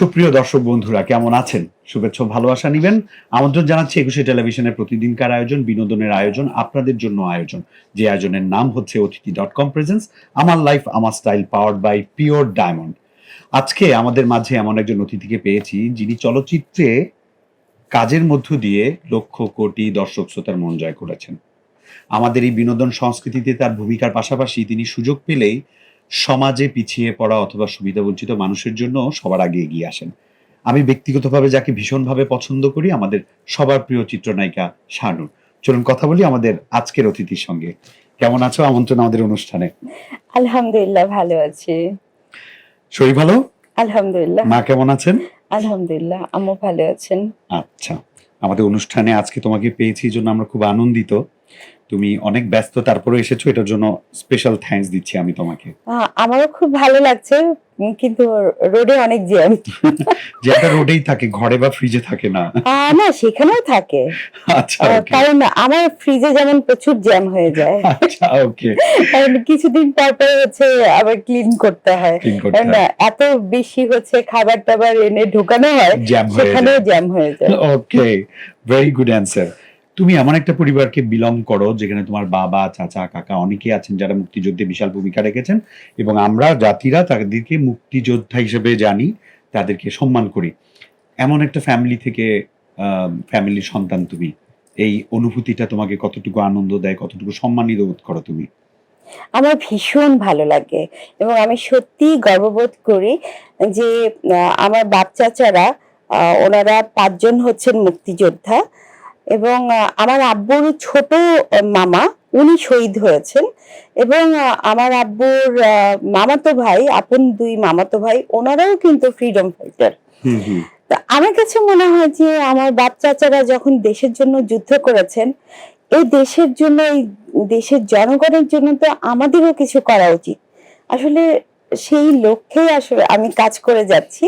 সুপ্রিয় দর্শক বন্ধুরা, কেমন আছেন? শুভেচ্ছা ভালোবাসা নিবেন। আমন্ত্রণ জানাচ্ছি একুশে টেলিভিশনের প্রতিদিনকার আয়োজন, বিনোদনের আয়োজন, আপনাদের জন্য আয়োজন। যে আয়োজনের নাম হচ্ছে অতিথি ডট কম প্রেজেন্স আমার লাইফ আমার style powered by pure diamond আজকে আমাদের মাঝে এমন একজন অতিথিকে পেয়েছি, যিনি চলচ্চিত্রে কাজের মধ্য দিয়ে লক্ষ কোটি দর্শক শ্রোতার মন জয় করেছেন। আমাদের এই বিনোদন সংস্কৃতিতে তার ভূমিকার পাশাপাশি তিনি সুযোগ পেলেই সমাজে পিছিয়ে পড়া অথবা সুবিধাবঞ্চিত মানুষের জন্য সবার আগে এগিয়ে আসেন। আমি ব্যক্তিগতভাবে যাকে ভীষণভাবে পছন্দ করি আমাদের সবার প্রিয় চিত্রনায়িকা শানু চলুন কথা বলি আমাদের আজকের অতিথির সঙ্গে। কেমন আছো? আমন্ত্রণ আমাদের অনুষ্ঠানে। আলহামদুলিল্লাহ ভালো আছি। শরীর ভালো? আলহামদুলিল্লাহ। মা কেমন আছেন? আলহামদুলিল্লাহ আম্মু ভালো আছেন। আচ্ছা আমাদের অনুষ্ঠানে আজকে তোমাকে পেয়েছি এই জন্য আমরা খুব আনন্দিত। তুমি অনেক ব্যস্ত তারপরে এসেছ এটার জন্য স্পেশাল থ্যাঙ্কস দিচ্ছি আমি তোমাকে। আমারও খুব ভালো লাগছে কিন্তু রোডে অনেক জ্যাম। যে একটা রোডেই থাকে ঘরে বা ফ্রিজে থাকে না। না সেখানেও থাকে। আচ্ছা কারণ আমার ফ্রিজে যেমন প্রচুর জ্যাম হয়ে যায়। আচ্ছা ওকে কারণ কিছুদিন পর পর হচ্ছে আবার ক্লিন করতে হয়। কারণ এত বেশি হচ্ছে খাবার টাবার এনে ঢোকানো হয় সেখানেও জ্যাম হয়ে যায়। ওকে ভেরি গুড অ্যান্সার তুমি এমন একটা পরিবারকে বিলং করো যেখানে তোমার বাবা চাচা কাকা অনেকেই আছেন যারা মুক্তিযুদ্ধে বিশাল ভূমিকা রেখেছেন এবং আমরা জাতিরা তাদেরকে মুক্তিযোদ্ধা হিসেবে জানি তাদেরকে সম্মান করি। এমন একটা ফ্যামিলি থেকে ফ্যামিলির সন্তান তুমি। এই অনুভূতিটা তোমাকে কতটুকু আনন্দ দেয় কতটুকু সম্মানিত বোধ করো তুমি? আমার ভীষণ ভালো লাগে এবং আমি সত্যি গর্ববোধ করি যে আমার বাচ্চাচারা আহ, ওনারা পাঁচজন হচ্ছেন মুক্তিযোদ্ধা। এবং আমার আব্বুর ছোট মামা উনি শহীদ হয়েছেন। এবং আমার আব্বুর মামাতো ভাই আপন দুই মামাতো ভাই ওনারাও কিন্তু ফ্রিডম ফাইটার তা আমার কাছে মনে হয় যে আমার বাচ্চাচারা যখন দেশের জন্য যুদ্ধ করেছেন এই দেশের জন্য এই দেশের জনগণের জন্য তো আমাদেরও কিছু করা উচিত। আসলে সেই লক্ষ্যেই আসলে আমি কাজ করে যাচ্ছি।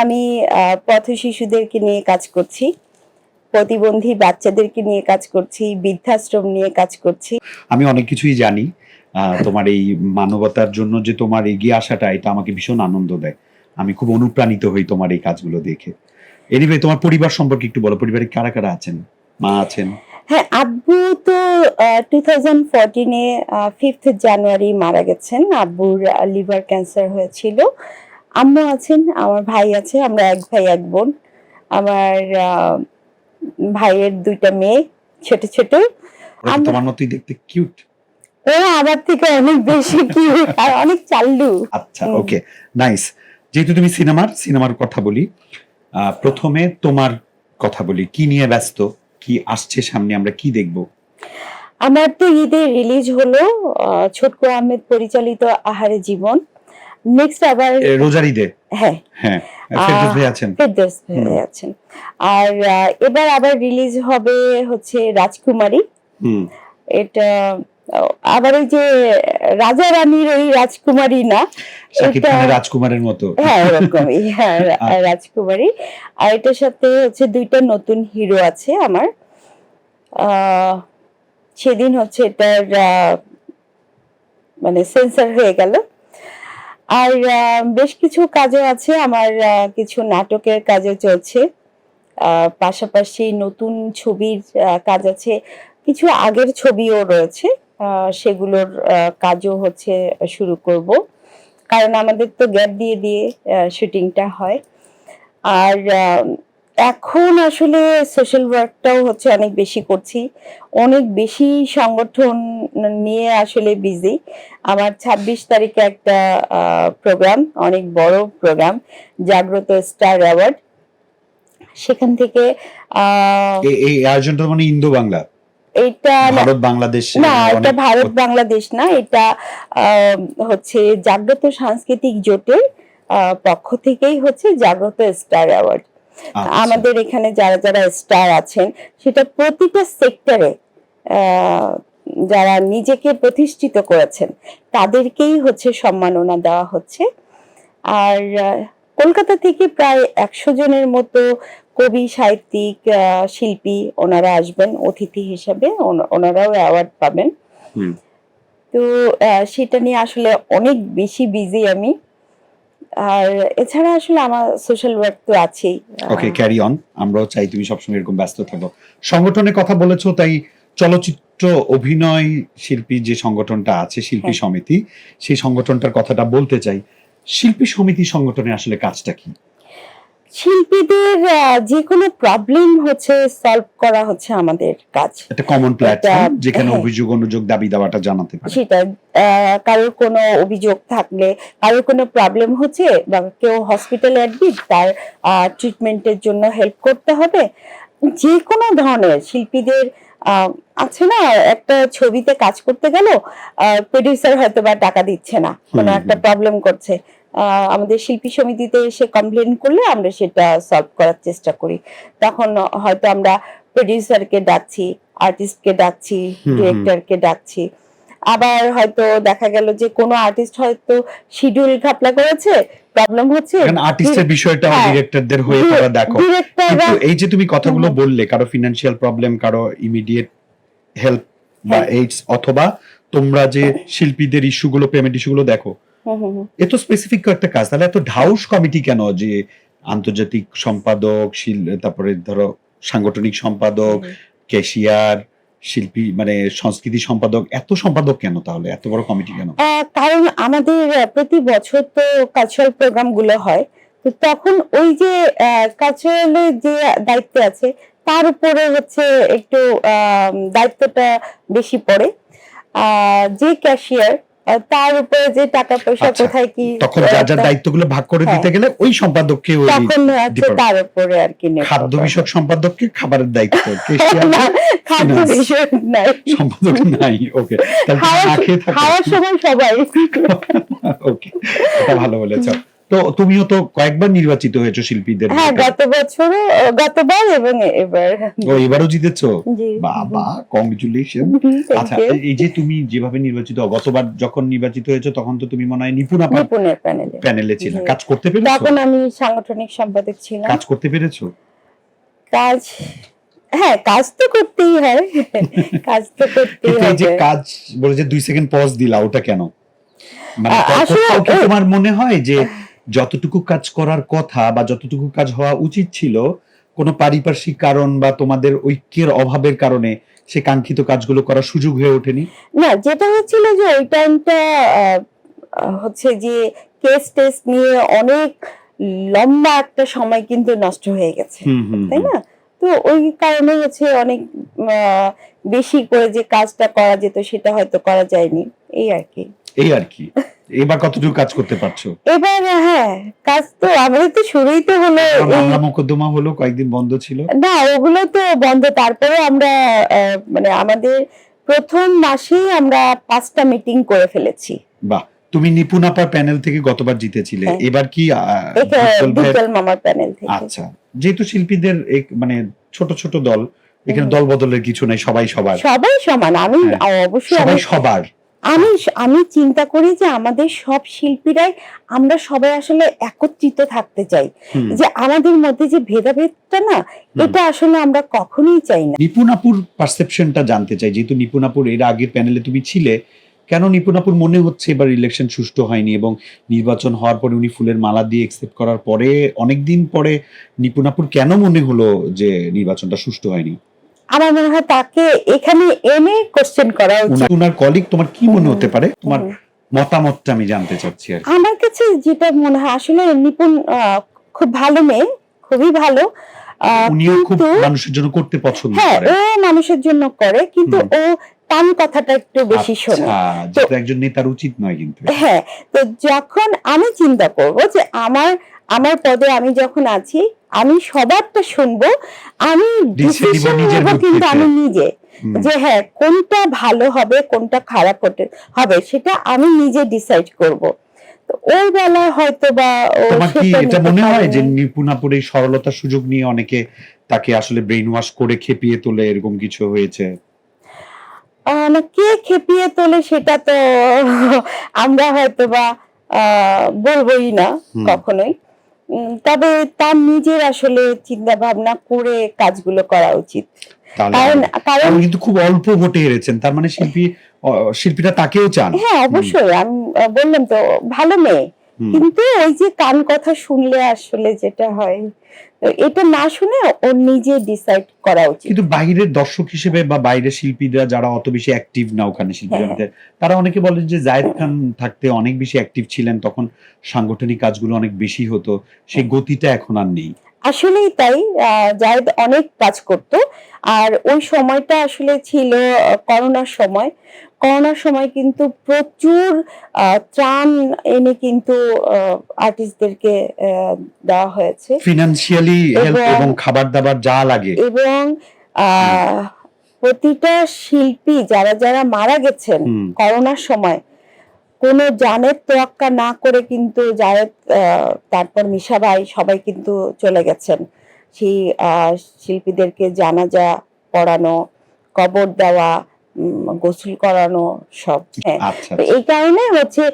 আমি পথ শিশুদেরকে নিয়ে কাজ করছি। প্রতিবন্ধী বাচ্চাদেরকে নিয়ে কাজ করছি বৃদ্ধাশ্রম নিয়ে কাজ করছি। আমি অনেক কিছুই জানি। তোমার এই মানবতার জন্য যে তোমার এগিয়ে আসাটা এটা আমাকে ভীষণ আনন্দ দেয়। আমি খুব অনুপ্রাণিত হই তোমার এই কাজগুলো দেখে। এনিওয়ে তোমার পরিবার সম্পর্কে একটু বলো পরিবারে কারা কারা আছেন? মা আছেন? হ্যাঁ আব্বু তো টু থাউজেন্ড ফোরটিনে ফিফথ জানুয়ারি মারা গেছেন। আব্বুর লিভার ক্যান্সার হয়েছিল। আম্মু আছেন আমার ভাই আছে আমরা এক ভাই এক বোন। আমার ভাইয়ের দুইটা মেয়ে ছোট ছোট। তোমার মতোই দেখতে কিউট ওরা আমার থেকে অনেক বেশি কি আর অনেক চাল্লু। আচ্ছা ওকে নাইস যেহেতু তুমি সিনেমার সিনেমার কথা বলি প্রথমে তোমার কথা বলি কি নিয়ে ব্যস্ত কি আসছে সামনে আমরা কি দেখব? আমার তো ঈদে রিলিজ হলো ছোটকু আহমেদ পরিচালিত আহারে জীবন। নেক্সট আবার রোজার ঈদে? হ্যাঁ। হ্যাঁ ফেরদৌস ভাই আছেন। ফেরদৌস ভাই আছেন। আর এবার আবার রিলিজ হবে হচ্ছে রাজকুমারী। এটা আবার ওই যে রাজা রানীর ওই রাজকুমারী না রাজকুমারের মতো। হ্যাঁ ওরকমই। হ্যাঁ। রাজকুমারী। আর এটার সাথে হচ্ছে দুইটা নতুন হিরো আছে আমার। আহ, সেদিন হচ্ছে এটার মানে সেন্সার হয়ে গেল। আর বেশ কিছু কাজও আছে, আমার কিছু নাটকের কাজে চলছে। পাশাপাশি নতুন ছবির কাজ আছে। কিছু আগের ছবিও রয়েছে সেগুলোর কাজও হচ্ছে, শুরু করব। কারণ আমাদের তো গ্যাপ দিয়ে দিয়ে শুটিংটা হয়। আর এখন আসলে সোশ্যাল ওয়ার্কটাও হচ্ছে অনেক বেশি করছি। অনেক বেশি সংগঠন নিয়ে আসলে বিজি আমার ছাব্বিশ তারিখে একটা প্রোগ্রাম অনেক বড় প্রোগ্রাম জাগ্রত স্টার অ্যাওয়ার্ড। সেখান থেকে আহ, এই- আয়োজনটা মানে ইন্দো বাংলা। এইটা ভারত বাংলাদেশ না এটা ভারত বাংলাদেশ না এটা আহ, হচ্ছে জাগ্রত সাংস্কৃতিক জোটের আহ, পক্ষ থেকেই হচ্ছে জাগ্রত স্টার অ্যাওয়ার্ড। আমাদের এখানে যারা যারা স্টার আছেন সেটা প্রতিটা সেক্টরে যারা নিজেকে প্রতিষ্ঠিত করেছেন তাদেরকেই হচ্ছে সম্মাননা দেওয়া হচ্ছে। আর কলকাতা থেকে প্রায় একশো জনের মতো কবি সাহিত্যিক শিল্পী ওনারা আসবেন অতিথি হিসাবে ওনারাও অ্যাওয়ার্ড পাবেন। তো সেটা নিয়ে আসলে অনেক বেশি বিজি আমি। আর এছাড়া আসলে আমার সোশ্যাল ওয়ার্ক তো আছেই। ওকে ক্যারি অন আমরাও চাই তুমি সবসময় এরকম ব্যস্ত থাকো। সংগঠনের কথা বলেছ তাই চলচ্চিত্র অভিনয় শিল্পী যে সংগঠনটা আছে শিল্পী হ্যাঁ। সমিতি সেই সংগঠনটার কথাটা বলতে চাই। শিল্পী সমিতি সংগঠনে আসলে কাজটা কি? শিল্পীদের যে কোনো প্রবলেম হচ্ছে সলভ করা হচ্ছে আমাদের কাজ। একটা কমন প্ল্যাটফর্ম যেখানে। অভিযোগ অনুযোগ দাবি দাওয়াটা জানাতে পারে। সেটা কারোর কোনো অভিযোগ থাকলে কারোর কোনো প্রবলেম হচ্ছে বা কেউ হসপিটালে অ্যাডমিট তার ট্রিটমেন্টের জন্য হেল্প করতে হবে। যে কোনো ধরনের শিল্পীদের আছে না একটা ছবিতে কাজ করতে গেল প্রডিউসার হয়তো বা টাকা দিচ্ছে না কোনো একটা প্রবলেম করছে। আমাদের শিল্পী সমিতিতে এসে কমপ্লেন করলে আমরা সেটা সলভ করার চেষ্টা করি তখন হয়তো আমরা প্রডিউসারকে ডাকছি আর্টিস্টকে ডাকছি। ডিরেক্টরকে ডাকছি আবার হয়তো দেখা গেল যে কোনো আর্টিস্ট হয়তো শিডিউল ঘাপলা করেছে প্রবলেম হচ্ছে আর্টিস্টের বিষয়টা হ্যাঁ। ডিরেক্টরদের হয়ে তোমরা দেখো কিন্তু এই যে তুমি কথাগুলো বললে কারও ফিনান্সিয়াল প্রবলেম কারও ইমিডিয়েট হেল্প বা হ্যাঁ। এইডস অথবা তোমরা যে শিল্পীদের ইস্যুগুলো পেমেন্ট ইস্যুগুলো দেখো। এত স্পেসিফিক একটা কাজ তাহলে এত ঢাউস কমিটি কেন? যে আন্তর্জাতিক সম্পাদক শিল- তারপরে ধরো সাংগঠনিক সম্পাদক ক্যাশিয়ার শিল্পী মানে সংস্কৃতি সম্পাদক এত সম্পাদক কেন তাহলে? এত বড় কমিটি কেন? কারণ আমাদের প্রতি বছর তো কালচারাল প্রোগ্রামগুলো হয়। তো তখন ওই যে কালচারালের যে দায়িত্ব আছে তার উপরে হচ্ছে একটু দায়িত্বটা বেশি পড়ে। যে ক্যাশিয়ার তার উপরে যে টাকা পয়সা আচ্ছা, কোথায় কি তখন যার যার আহ, দায়িত্বগুলো ভাগ করে হ্যাঁ। দিতে গেলে ওই সম্পাদককে ওই তখন হচ্ছে তার উপরে আর কি খাদ্য। বিষয়ক সম্পাদককে খাবারের দায়িত্ব খাদ্য বিষয়ক নাই। সম্পাদক নাই ওকে খাওয়ার সময় সবাই। ওকে এটা ভালো বলেছ। তো তুমিও তো কয়েকবার নির্বাচিত হয়েছো শিল্পীদের হ্যাঁ গত গতবার এবং এবার। ও এবারও জিতেছো? বাবা কংগ্রেচুলেশন আচ্ছা এই যে তুমি যেভাবে নির্বাচিত গতবার যখন নির্বাচিত হয়েছো তখন তো তুমি মনে হয় নিপুণ নিপুণের প্যানেলে প্যানেলে ছিল। কাজ করতে পেরেছ? তখন আমি সাংগঠনিক সম্পাদক ছিলাম। কাজ করতে পেরেছ? কাজ হ্যাঁ কাজ তো করতেই হয়। কাজ তো করতেই এই যে কাজ বলে যে দুই সেকেন্ড পজ দিলা ওটা কেন? মানে তোমার মনে হয় যে যতটুকু কাজ করার কথা বা যতটুকু কাজ হওয়া উচিত ছিল কোনো পারিপার্শ্বিক কারণ বা তোমাদের ঐক্যের অভাবের কারণে সে কাঙ্ক্ষিত কাজগুলো করার সুযোগ হয়ে ওঠেনি? না যেটা হচ্ছিল যে ওই টাইমটা হচ্ছে যে কেস টেস নিয়ে অনেক লম্বা একটা সময় কিন্তু নষ্ট হয়ে গেছে তাই না? তো ওই কারণে হচ্ছে অনেক বেশি করে যে কাজটা করা যেত সেটা হয়তো করা যায়নি এই আর কি। এই আর কি। এবার কতটুকু কাজ করতে পারছ? এবার হ্যাঁ কাজ তো আমাদের তো শুরুই তো হলো মামলা মোকদ্দমা হলো কয়েকদিন বন্ধ ছিল। না ওগুলো তো বন্ধ। তারপরে আমরা মানে আমাদের প্রথম মাসেই আমরা পাঁচটা মিটিং করে ফেলেছি। বাহ তুমি নিপুণ আপার প্যানেল থেকে গতবার জিতেছিলে। হ্যাঁ। এবার কি বিটল মামার প্যানেল থেকে। আচ্ছা যেহেতু শিল্পীদের এক মানে ছোট ছোট দল এখানে দল বদলের কিছু নাই সবাই সবার। সবাই সমান। আমি হ্যাঁ। অবশ্যই সবাই সবার। আমি আমি চিন্তা করি যে আমাদের সব শিল্পীরাই আমরা সবাই আসলে একত্রিত থাকতে চাই। যে আমাদের মধ্যে যে ভেদাভেদটা না এটা আসলে আমরা কখনোই চাই না। নিপুণাপুর পারসেপশনটা জানতে চাই। যেহেতু নিপুণাপুর এর আগের প্যানেলে তুমি ছিলে কেন নিপুণাপুর মনে হচ্ছে এবার ইলেকশন সুষ্ঠু হয়নি এবং নির্বাচন হওয়ার পরে উনি ফুলের মালা দিয়ে একসেপ্ট করার পরে অনেকদিন পরে নিপুণাপুর কেন মনে হলো যে নির্বাচনটা সুষ্ঠু হয়নি? আমার মনে হয় তাকে এখানে এনে কোশ্চেন করা উচিত। উনার- কলিগ তোমার কি মনে হতে পারে? তোমার মতামতটা আমি জানতে চাচ্ছি আর আমার কাছে যেটা মনে হয় আসলে নিপুণ খুব ভালো মেয়ে খুবই ভালো উনিও খুব মানুষের জন্য করতে পছন্দ হ্যাঁ করে। ও মানুষের জন্য করে কিন্তু ও টান কথাটা একটু বেশি শোনে। আচ্ছা, যেটা একজন নেতার উচিত নয় কিন্তু। হ্যাঁ তো যখন আমি চিন্তা করব যে আমার আমার পদে আমি যখন আছি আমি সবারটা শুনব। আমি ডিসিশন কিন্তু আমি নিজে। যে হ্যাঁ কোনটা ভালো হবে কোনটা খারাপ হতে হবে সেটা আমি নিজে ডিসাইড করব। ওই বেলায় হয়তো বা তোমার কি এটা মনে হয় যে পারেনি। নিপুণাপুর এই সরলতার সুযোগ নিয়ে অনেকে তাকে আসলে ব্রেইন ওয়াশ করে খেপিয়ে তোলে এরকম কিছু হয়েছে? কে খেপিয়ে তোলে সেটা তো আমরা হয়তো বা আহ, বলবোই না। কখনোই। তবে তার নিজের আসলে চিন্তা ভাবনা করে কাজগুলো করা উচিত। কারণ কারণ কিন্তু খুব অল্প ভোটে হেরেছেন তার মানে শিল্পী শিল্পীরা তাকেও চান। হ্যাঁ অবশ্যই আমি বললাম তো ভালো মেয়ে। কিন্তু ওই যে কান কথা শুনলে আসলে যেটা হয় এটা না শুনে ওর নিজে ডিসাইড করা উচিত। কিন্তু বাইরের দর্শক হিসেবে বা বাইরের শিল্পীরা যারা অত বেশি অ্যাক্টিভ না ওখানে শিল্পী হ্যাঁ। তারা অনেকে বলে যে জায়েদ খান থাকতে অনেক বেশি অ্যাক্টিভ ছিলেন তখন সাংগঠনিক কাজগুলো অনেক বেশি হতো সেই গতিটা এখন আর নেই। আসলেই তাই জায়েদ অনেক কাজ করত আর ওই সময়টা আসলে ছিল করোনার সময় করোনার সময় কিন্তু প্রচুর ত্রাণ এনে কিন্তু আর্টিস্টদেরকে দেওয়া হয়েছে। ফিনান্সিয়ালি হেল্প এবং- খাবার দাবার যা লাগে। এবং প্রতিটা শিল্পী যারা যারা মারা গেছেন করোনার সময় কোনো জানের তোয়াক্কা না করে কিন্তু জায়েদ আহ, তারপর মিশা ভাই সবাই কিন্তু চলে গেছেন। সেই আহ, শিল্পীদেরকে জানাজা পড়ানো কবর দেওয়া গোসল করানো সব হ্যাঁ। আচ্ছা তো এই কারণে হচ্ছে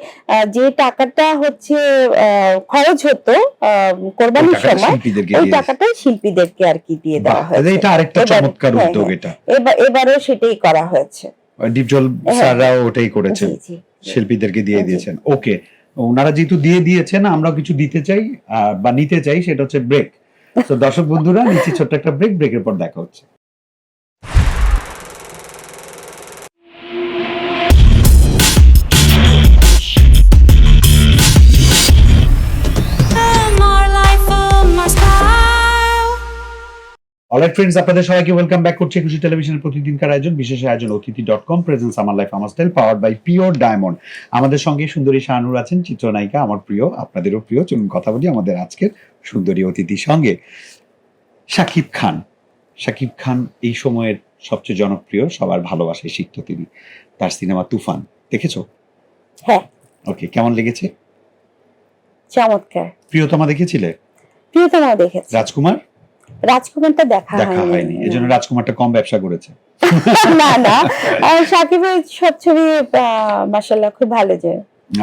যে টাকাটা হচ্ছে খরচ হতো কোরবানির সময় ওই টাকাটা শিল্পীদেরকে আর কি দিয়ে দেওয়া হয়েছে। এটা আরেকটা চমৎকার হ্যাঁ, উদ্যোগ হ্যাঁ। এটা। এবার এবারও সেটাই করা হয়েছে। ডিপজল হ্যাঁ। স্যাররাও ওটাই করেছেন। জি শিল্পীদেরকে দিয়ে দিয়েছেন। ওকে ওনারা যেহেতু দিয়ে দিয়েছেন আমরা কিছু দিতে চাই বা নিতে চাই সেটা হচ্ছে ব্রেক। তো দর্শক বন্ধুরা নিচে ছোট্ট একটা ব্রেক ব্রেকের পর দেখা হচ্ছে। অলরাইট ফ্রেন্ডস আপনাদের সবাইকে ওয়েলকাম ব্যাক করছি একুশে টেলিভিশনের প্রতিদিনকার আয়োজন বিশেষ আয়োজন অতিথি ডট কম প্রেজেন্স আমার লাইফ আমার style power by pure diamond আমাদের সঙ্গে সুন্দরী শাহানুর আছেন চিত্রনায়িকা আমার প্রিয় আপনাদেরও প্রিয়। চলুন কথা বলি আমাদের আজকের সুন্দরী অতিথির সঙ্গে। শাকিব খান। শাকিব খান এই সময়ের সবচেয়ে জনপ্রিয় সবার ভালোবাসায় সিক্ত তিনি। তার সিনেমা তুফান দেখেছ? হ্যাঁ। ওকে কেমন লেগেছে? চমৎকার। প্রিয়তমা দেখেছিলে? প্রিয়তমা দেখেছে। রাজকুমার? রাজকুমারটা দেখা হয়নি। এজন্য রাজকুমারটা কম ব্যবসা করেছে। না না সাকিবের সব ছবি খুব ভালো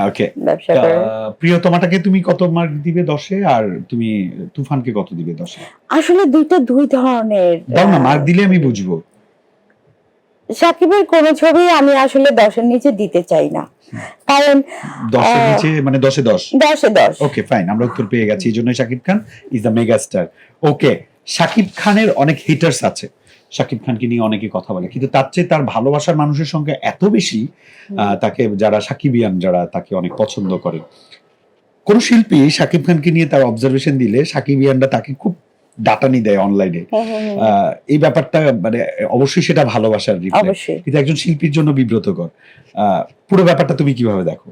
ওকে ব্যবসা করে। প্রিয়তমাটাকে তুমি কত মার্ক দিবে দশে আর তুমি তুফানকে কত দিবে দশে? আসলে দুইটা দুই ধরনের দাও না মার্ক দিলে আমি বুঝব। সাকিবের কোন ছবি আমি আসলে দশের নিচে দিতে চাই না। কারণ দশের নিচে মানে দশে দশ? দশে দশ। ওকে ফাইন আমরা উত্তর পেয়ে গেছি এই জন্য Shakib Khan is the mega star okay Shakib খানের অনেক হিটার্স আছে। শাকিব খানকে নিয়ে অনেকে কথা বলে। কিন্তু তার চেয়ে তার ভালোবাসার মানুষের সংখ্যা এত বেশি তাকে যারা সাকিবিয়ান যারা তাকে অনেক পছন্দ করে। কোন শিল্পী শাকিব খানকে নিয়ে তার অবজারভেশন দিলে সাকিবিয়ানরা তাকে খুব ডাটানি দেয় অনলাইনে এই ব্যাপারটা মানে অবশ্যই সেটা ভালোবাসার কিন্তু একজন শিল্পীর জন্য বিব্রতকর। আহ, পুরো ব্যাপারটা তুমি কীভাবে দেখো?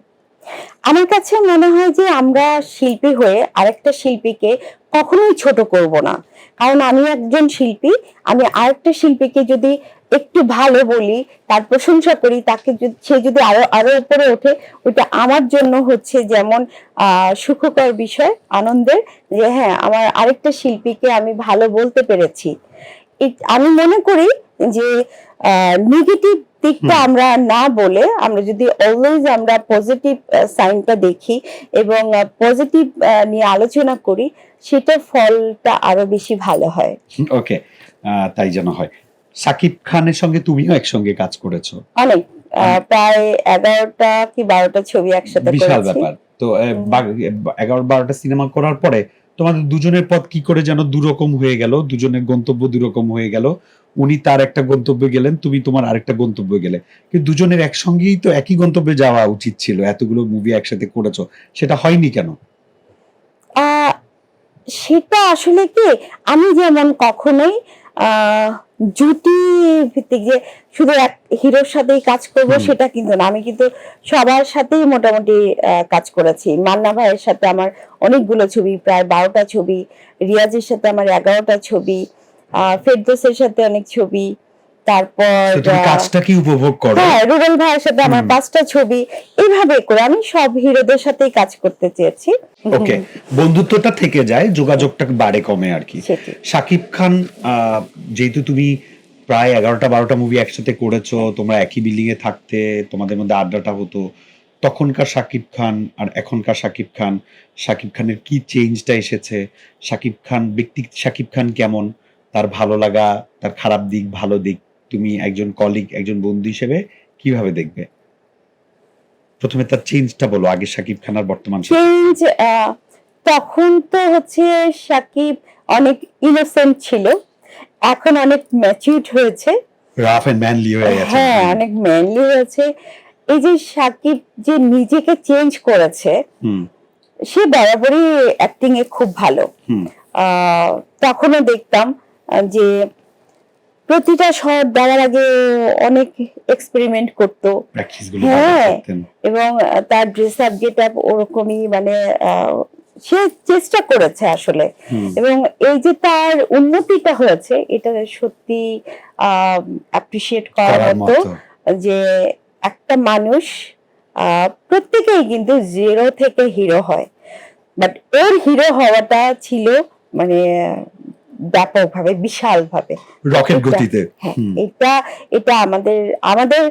আমার কাছে মনে হয় যে আমরা শিল্পী হয়ে আরেকটা শিল্পীকে কখনোই ছোট করব না। কারণ আমি একজন শিল্পী, আমি আরেকটা শিল্পীকে যদি একটু ভালো বলি, তার প্রশংসা করি, তাকে সে যদি আরও আরও উপরে ওঠে, ওইটা আমার জন্য হচ্ছে যেমন সুখকর বিষয়, আনন্দের, যে হ্যাঁ আমার আরেকটা শিল্পীকে আমি ভালো বলতে পেরেছি। আমি মনে করি যে নেগেটিভ দিকটা আমরা না বলে আমরা যদি অলওয়েজ আমরা পজিটিভ সাইনটা দেখি এবং পজিটিভ নিয়ে আলোচনা করি সেটা ফলটা আরও বেশি ভালো হয়। ওকে তাই যেন হয়। সাকিব খানের সঙ্গে তুমিও একসঙ্গে কাজ করেছ। অনেক প্রায় এগারোটা কি বারোটা ছবি একসাথে বিশাল ব্যাপার। তো এগারো বারোটা সিনেমা করার পরে তোমাদের দুজনের পথ কি করে যেন দুরকম হয়ে গেল দুজনের গন্তব্য দুরকম হয়ে গেল উনি তার একটা গন্তব্যে গেলেন তুমি তোমার আরেকটা গন্তব্যে গেলে। কিন্তু দুজনের একসঙ্গেই তো একই গন্তব্যে যাওয়া উচিত ছিল এতগুলো মুভি একসাথে করেছ সেটা হয়নি কেন? সেটা আসলে কি আমি যেমন কখনোই জুটি ভিত্তিক যে শুধু এক হিরোর সাথেই কাজ করব সেটা কিন্তু না আমি কিন্তু সবার সাথেই মোটামুটি কাজ করেছি। মান্না ভাইয়ের সাথে আমার অনেকগুলো ছবি প্রায় বারোটা ছবি রিয়াজের সাথে আমার এগারোটা ছবি আহ, ফেরদৌসের সাথে অনেক ছবি তারপর কাজটা কি উপভোগ করো? হ্যাঁ রুবেল ভাইয়ের সাথে আমার পাঁচটা ছবি এইভাবে করে আমি সব হিরোদের সাথেই কাজ করতে চেয়েছি। ওকে বন্ধুত্বটা থেকে যায় যোগাযোগটা বাড়ে কমে আর কি। সেটি শাকিব খান যেহেতু তুমি প্রায় এগারোটা বারোটা মুভি একসাথে করেছ তোমরা একই বিল্ডিং এ থাকতে তোমাদের মধ্যে আড্ডাটা হতো তখনকার সাকিব খান আর এখনকার শাকিব খান শাকিব খানের কি চেঞ্জটা এসেছে শাকিব খান ব্যক্তি শাকিব খান কেমন তার ভালো লাগা তার খারাপ দিক ভালো দিক তুমি একজন কলিগ একজন বন্ধু হিসেবে কীভাবে দেখবে? প্রথমে তার চেঞ্জটা বলো আগে শাকিব খান আর বর্তমান চেঞ্জ তখন তো হচ্ছে সাকিব অনেক ইনোসেন্ট ছিল এখন অনেক ম্যাচিউড হয়েছে। রাফ এন্ড ম্যানলি হয়ে গেছে। হ্যাঁ অনেক ম্যানলি হয়েছে। এই যে সাকিব যে নিজেকে চেঞ্জ করেছে হুম। সে বরাবরই অ্যাক্টিং এ খুব ভালো। তখনও দেখতাম যে প্রতিটা শট দেওয়ার আগে অনেক এক্সপেরিমেন্ট করতো। হ্যাঁ। এবং তার ড্রেস আপ গেট আপ ওরকমই মানে আহ, সে চেষ্টা করেছে আসলে। এবং এই যে তার উন্নতিটা হয়েছে এটা সত্যি অ্যাপ্রিসিয়েট করার মতো যে একটা মানুষ আহ, প্রত্যেকেই কিন্তু জিরো থেকে হিরো হয়। বাট ওর হিরো হওয়াটা ছিল মানে ব্যাপকভাবে বিশালভাবে। রকেট এটা- গতিতে। হ্যাঁ এটা এটা আমাদের আমাদের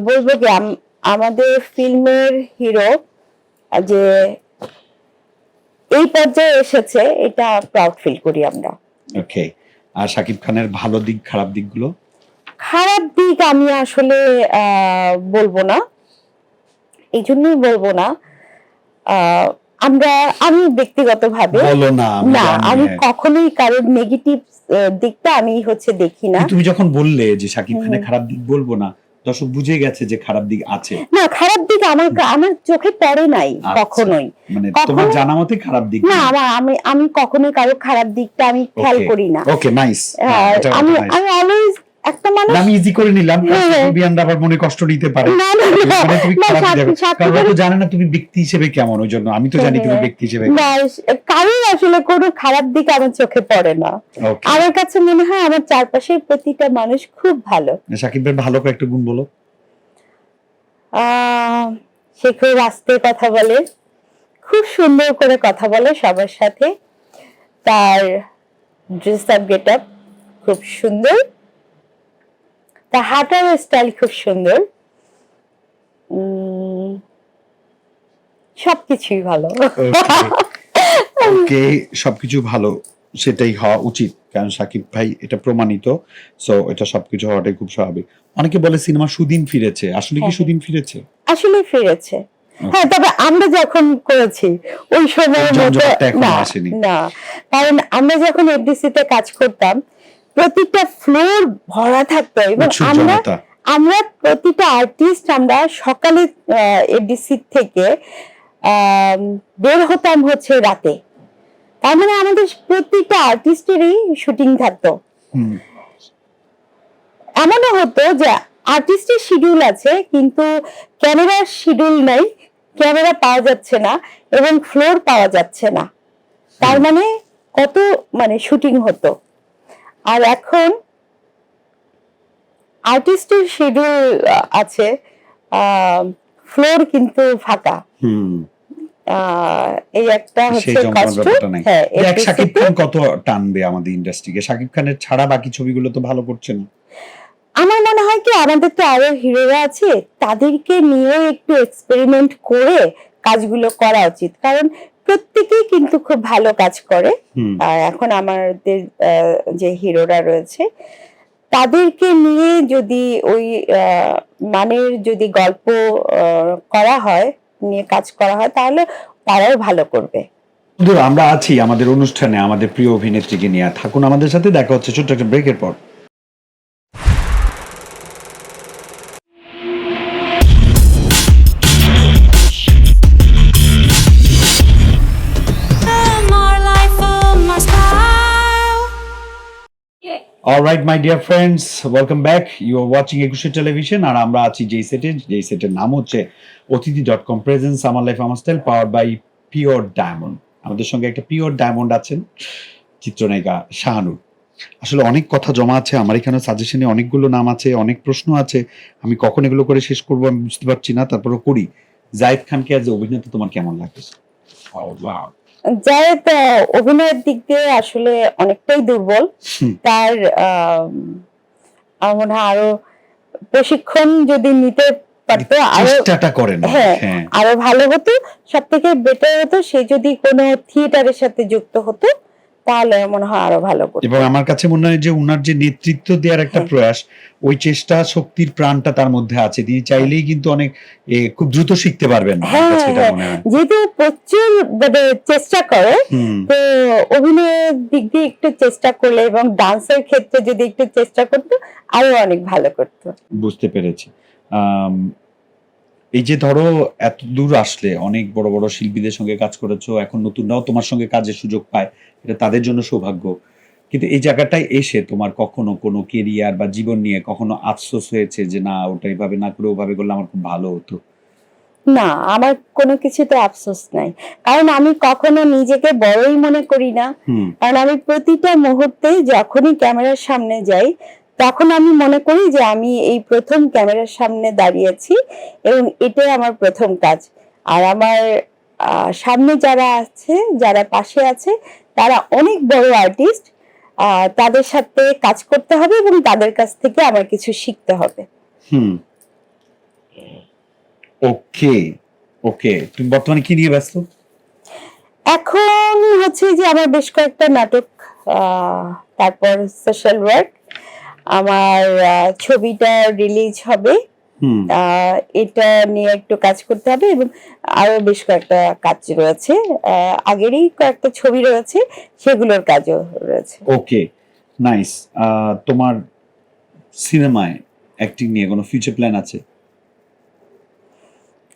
বলব কি আমাদের ফিল্মের হিরো যে এই পর্যায়ে এসেছে এটা প্রাউড ফিল করি আমরা। ওকে আর শাকিব খানের ভালো দিক খারাপ দিকগুলো? খারাপ দিক আমি আসলে আহ, বলব না। এই জন্যই বলব না। আহ, আমরা আমি ব্যক্তিগতভাবে না আমি হ্যাঁ। কখনোই কারোর নেগেটিভ দিকটা আমি হচ্ছে দেখি না। তুমি যখন বললে যে সাকিব খানের খারাপ দিক বলব না দর্শক বুঝে গেছে যে খারাপ দিক আছে। না খারাপ দিক আমার আমার চোখে পড়ে নাই আচ্ছা। কখনোই। মানে তোমার জানা মতে খারাপ দিক না আমার আমি আমি কখনোই কারও খারাপ দিকটা আমি খেয়াল করি না। ওকে নাইস আমি আমি অলওয়েজ একটা মানুষ আমি ইজি করে নিলাম হ্যাঁ, হ্যাঁ। বিয়ানরা আবার মনে কষ্ট নিতে পারে। না না তুমি তো জানে না তুমি ব্যক্তি হিসেবে কেমন ওই জন্য। আমি তো জানি তুমি হ্যাঁ, ব্যক্তি হিসেবে কারোর আসলে কোনো খারাপ দিক আমার চোখে পড়ে না। আমার কাছে মনে হয় আমার চারপাশের প্রতিটা মানুষ খুব ভালো। শাকিব ভাই ভালো কয়েকটা গুণ বলো। সে খুব আস্তে কথা বলে খুব সুন্দর করে কথা বলে সবার সাথে। তার ড্রেস আপ গেট আপ খুব সুন্দর। তার হাঁটার স্টাইল খুব সুন্দর। সবকিছুই ভালো। ওকে সবকিছু ভালো সেটাই হওয়া উচিত। কারণ সাকিব ভাই এটা প্রমাণিত সো এটা সবকিছু হওয়াটাই খুব স্বাভাবিক। অনেকে বলে সিনেমা সুদিন ফিরেছে আসলে কি হ্যাঁ, সুদিন ফিরেছে? আসলে ফিরেছে। হ্যাঁ তবে আমরা যখন করেছি ওই সময়ের মতো। না কারণ আমরা যখন এফডিসি তে কাজ করতাম প্রতিটা ফ্লোর ভরা থাকতো এবং আমরা আমরা প্রতিটা আর্টিস্ট আমরা সকালে এফডিসি থেকে বের হতাম হচ্ছে রাতে। তার মানে আমাদের প্রতিটা আর্টিস্টেরই শুটিং থাকতো। এমনও হতো যে আর্টিস্টের শিডিউল আছে কিন্তু ক্যামেরার শিডিউল নাই ক্যামেরা পাওয়া যাচ্ছে না এবং ফ্লোর পাওয়া যাচ্ছে না। তার মানে কত মানে শুটিং হতো। আর এখন আর্টিস্টের শিডিউল আছে ফ্লোর কিন্তু ফাঁকা। এই একটা হচ্ছে কষ্ট হ্যাঁ শাকিব খান কত টানবে আমাদের ইন্ডাস্ট্রিকে শাকিব খানের ছাড়া বাকি ছবিগুলো তো ভালো করছে না। আমার মনে হয় কি আমাদের তো আরও হিরোরা আছে তাদেরকে নিয়ে একটু এক্সপেরিমেন্ট করে কাজগুলো করা উচিত। কারণ প্রত্যেকেই কিন্তু খুব ভালো কাজ করে। আর এখন আমাদের যে হিরোরা রয়েছে তাদেরকে নিয়ে যদি ওই মানের যদি গল্প করা হয় নিয়ে কাজ করা হয় তাহলে তারাও ভালো করবে। আমরা আছি আমাদের অনুষ্ঠানে আমাদের প্রিয় অভিনেত্রীকে নিয়ে। থাকুন আমাদের সাথে দেখা হচ্ছে ছোট্ট একটা ব্রেকের পর। All right my dear friends welcome back you are watching Ekushey television আর আমরা আছি যেই সেটে যেই সেটের নাম হচ্ছে অতিথি ডট কম প্রেজেন্স আমার লাইফ আমার style power by pure diamond আমাদের সঙ্গে একটা পিওর ডায়মন্ড আছেন চিত্রনায়িকা শাহানুর। আসলে অনেক কথা জমা আছে, আমার এখানে সাজেশনে অনেকগুলো নাম আছে, অনেক প্রশ্ন আছে। আমি কখন এগুলো করে শেষ করব আমি বুঝতে পারছি না তারপরে করি। জায়েদ খানকে আজ অভিনেতা তোমার কেমন লাগছে? Oh. জায়েদ অভিনয়ের দিক দিয়ে আসলে অনেকটাই দুর্বল। তার আম, আমার মনে হয় আরও প্রশিক্ষণ যদি নিতে পারতো আরও চেষ্টাটা করেন হ্যাঁ। হ্যাঁ। আরও ভালো হতো সব থেকে বেটার হতো সে যদি কোনো থিয়েটারের সাথে যুক্ত হতো তাহলে মনে হয় আরও ভালো করতো। এবং আমার কাছে মনে হয় যে উনার যে নেতৃত্ব দেওয়ার একটা হ্যাঁ। প্রয়াস ওই চেষ্টা শক্তির প্রাণটা তার মধ্যে আছে। তিনি চাইলেই কিন্তু অনেক খুব দ্রুত শিখতে পারবেন হ্যাঁ, হ্যাঁ। যেহেতু প্রচুর মানে চেষ্টা করে তো অভিনয়ের দিক দিয়ে একটু চেষ্টা করলে এবং ডান্সের ক্ষেত্রে যদি একটু চেষ্টা করতো আরও অনেক ভালো করতো। বুঝতে পেরেছি। এই যে ধরো এত দূর আসলে অনেক বড় বড় শিল্পীদের সঙ্গে কাজ করেছ এখন নতুনরাও তোমার সঙ্গে কাজের সুযোগ পায় এটা তাদের জন্য সৌভাগ্য। কিন্তু এই জায়গাটায় এসে তোমার কখনো কোনো কেরিয়ার বা জীবন নিয়ে কখনো আফসোস হয়েছে যে না ওটা এইভাবে না করে ওভাবে করলে আমার খুব ভালো হতো না আমার কোনো কিছুতে আফসোস নাই। কারণ আমি কখনো নিজেকে বড়ই মনে করি না। কারণ আমি প্রতিটা মুহূর্তে যখনই ক্যামেরার সামনে যাই তখন আমি মনে করি যে আমি এই প্রথম ক্যামেরার সামনে দাঁড়িয়েছি এবং এটাই আমার প্রথম কাজ। আর আমার সামনে যারা আছে যারা পাশে আছে তারা অনেক বড় আর্টিস্ট তাদের সাথে কাজ করতে হবে এবং তাদের কাছ থেকে আমার কিছু শিখতে হবে। হুম। ওকে ওকে। তুমি বর্তমানে কি নিয়ে ব্যস্ত? এখন হচ্ছে যে আমার বেশ কয়েকটা নাটক তারপর সোশ্যাল ওয়ার্ক আমার ছবিটা রিলিজ হবে। এটা নিয়ে একটু কাজ করতে হবে এবং আরও বেশ কয়েকটা কাজ রয়েছে। আগেরই কয়েকটা ছবি রয়েছে সেগুলোর কাজও রয়েছে। ওকে নাইস তোমার সিনেমায় অ্যাক্টিং নিয়ে কোনো ফিউচার প্ল্যান আছে?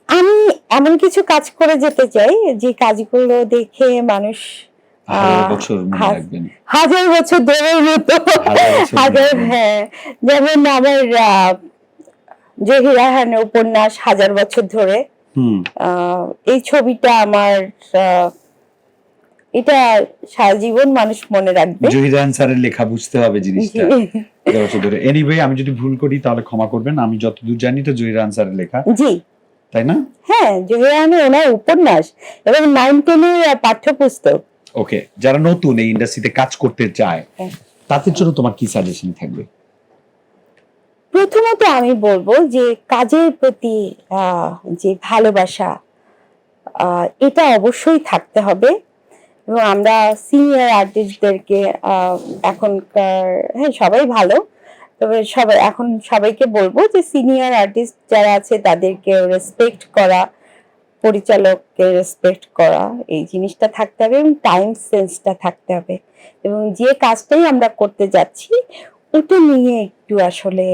আমি এমন কিছু কাজ করে যেতে চাই যে কাজগুলো দেখে মানুষ হাজার বছর ধরের মতো হাজার ধরে। হ্যাঁ। যেমন আমার জহির রায়হানের উপন্যাস হাজার বছর ধরে। এই ছবিটা আমার এটা সারা জীবন মানুষ মনে রাখবে। জহির স্যারের লেখা বুঝতে হবে জিনিসটা ধরে। এনিওয়ে আমি যদি ভুল করি তাহলে ক্ষমা করবেন। আমি যতদূর জানি তো জহির স্যারের লেখা। জি। তাই না? হ্যাঁ জহির রায়হানের ওনার উপন্যাস। এবং নাইন টেনের পাঠ্যপুস্তক। ওকে যারা নতুন এই ইন্ডাস্ট্রিতে কাজ করতে চায় হ্যাঁ। তাদের জন্য তোমার কি সাজেশন থাকবে? প্রথমত আমি বলব যে কাজের প্রতি যে ভালোবাসা এটা অবশ্যই থাকতে হবে। এবং আমরা সিনিয়র আর্টিস্টদেরকে এখনকার হ্যাঁ সবাই ভালো। তবে সবাই এখন সবাইকে বলব যে সিনিয়র আর্টিস্ট যারা আছে তাদেরকে রেসপেক্ট করা। পরিচালককে রেসপেক্ট করা এই জিনিসটা থাকতে হবে এবং টাইম সেন্সটা থাকতে হবে। এবং যে কাজটাই আমরা করতে যাচ্ছি ওটা নিয়ে একটু আসলে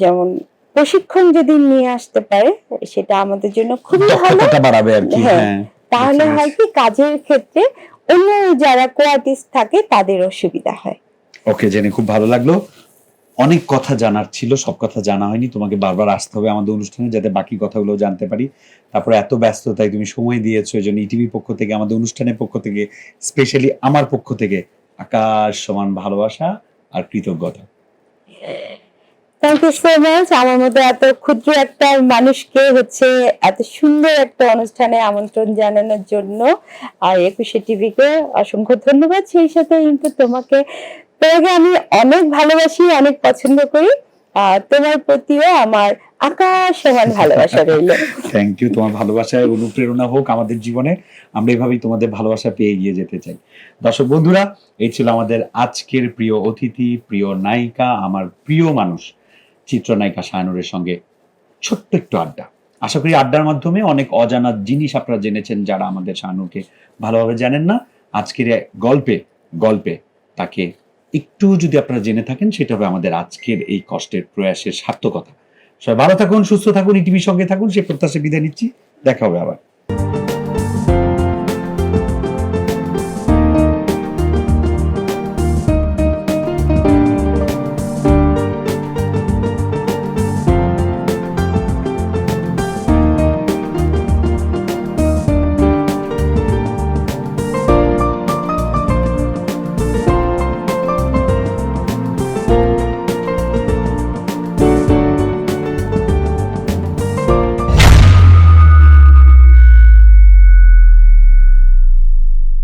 যেমন প্রশিক্ষণ যদি নিয়ে আসতে পারে সেটা আমাদের জন্য খুবই ভালো। বাড়াবে আর কি হ্যাঁ। হ্যাঁ তাহলে হয় কি কাজের ক্ষেত্রে অন্য যারা কো আর্টিস্ট থাকে তাদেরও সুবিধা হয়। ওকে জেনে খুব ভালো লাগল। অনেক কথা জানার ছিল, সব কথা জানা হয়নি। তোমাকে বারবার আসতে হবে আমাদের অনুষ্ঠানে যাতে বাকি কথাগুলো জানতে পারি। তারপরে এত ব্যস্ততায় তুমি সময় দিয়েছ, এই জন্য ইটিভির পক্ষ থেকে, আমাদের অনুষ্ঠানের পক্ষ থেকে স্পেশালি আমার পক্ষ থেকে আকাশ সমান ভালোবাসা আর কৃতজ্ঞতা। থ্যাংক ইউ সো মাচ আমার মতো এত ক্ষুদ্র একটা মানুষকে হচ্ছে এত সুন্দর একটা অনুষ্ঠানে আমন্ত্রণ জানানোর জন্য আর একুশে টিভিকে অসংখ্য ধন্যবাদ। সেই সাথে কিন্তু তোমাকে তোমাকে আমি অনেক ভালোবাসি, অনেক পছন্দ করি। আর তোমার প্রতিও আমার আকাশ সমান ভালোবাসা রইল। থ্যাংক ইউ তোমার ভালোবাসায় অনুপ্রেরণা হোক আমাদের জীবনে। আমরা এভাবেই তোমাদের ভালোবাসা পেয়ে এগিয়ে যেতে চাই। দর্শক বন্ধুরা, এই ছিল আমাদের আজকের প্রিয় অতিথি, প্রিয় নায়িকা, আমার প্রিয় মানুষ, চিত্রনায়িকা শায়নুরের সঙ্গে ছোট্ট একটু আড্ডা। আশা করি আড্ডার মাধ্যমে অনেক অজানা জিনিস আপনারা জেনেছেন যারা আমাদের শায়নুরকে ভালোভাবে জানেন না। আজকের গল্পে গল্পে তাকে একটু যদি আপনারা জেনে থাকেন, সেটা হবে আমাদের আজকের এই কষ্টের প্রয়াসের সার্থকতা। সবাই ভালো থাকুন, সুস্থ থাকুন ইটিভির সঙ্গে থাকুন, সে প্রত্যাশা বিদায় নিচ্ছি। দেখা হবে আবার।